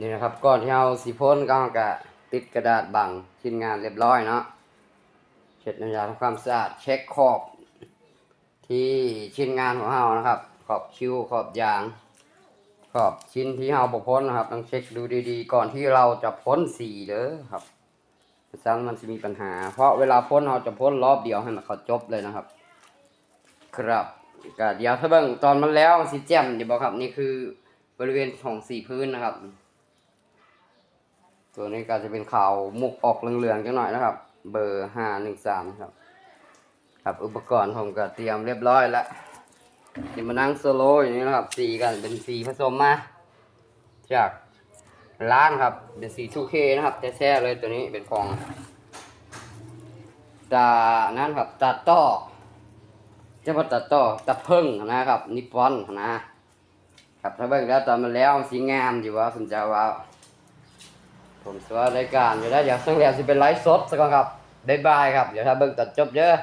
นี่นะครับก่อนที่เราสีพ่นก็ก็ติดกระดาษบังชิ้นงานเรียบร้อยเนาะเช็ดน้ำยาทำความสะอาดเช็คขอบ ที่ชิ้นงานของเรานะครับ ขอบคิ้วขอบยาง ขอบชิ้นที่เราบพ้นนะครับ ต้องเช็คดูดีๆ ก่อนที่เราจะพ้นสีเด้อครับซังมันจะมีปัญหา เพราะเวลาพ้นเราจะพ้นรอบเดียวให้มันเขาจบเลยนะครับ ครับก็เดี๋ยวถ้าเบิ่งตอนมันแล้วมันสิแจ่มเดี๋ยวบอกครับนี่คือบริเวณของสีพื้นนะครับ ตัวนี้ก็จะเป็นขาวมุกออกเหลืองๆจังหน่อยนะครับ เบอร์ห้าหนึ่งสามครับ ครับอุปกรณ์ผมก็เตรียมเรียบร้อยแล้วเดี๋ยวมานั่งโซโล่อย่างนี้นะครับ สีกันเป็นสีผสมมา จากร้านครับ เป็นสี 2K นะครับแท้ๆเลยตัวนี้เป็นของตานั่นครับตาต้อจะว่าตาต้อตาเพิ่งนะครับ นิปปอนนะครับถ้าเบิ่งแล้วตอนมันแล้วสีงามอยู่ว่าสนใจว่า ผมสวัสดีรายการอยู่แล้วเดี๋ยวสั่งแล้วสิเป็นไลฟ์สดสักก่อนครับบ๊ายบายครับเดี๋ยวถ้าเบิ่งตัดจบเยอะ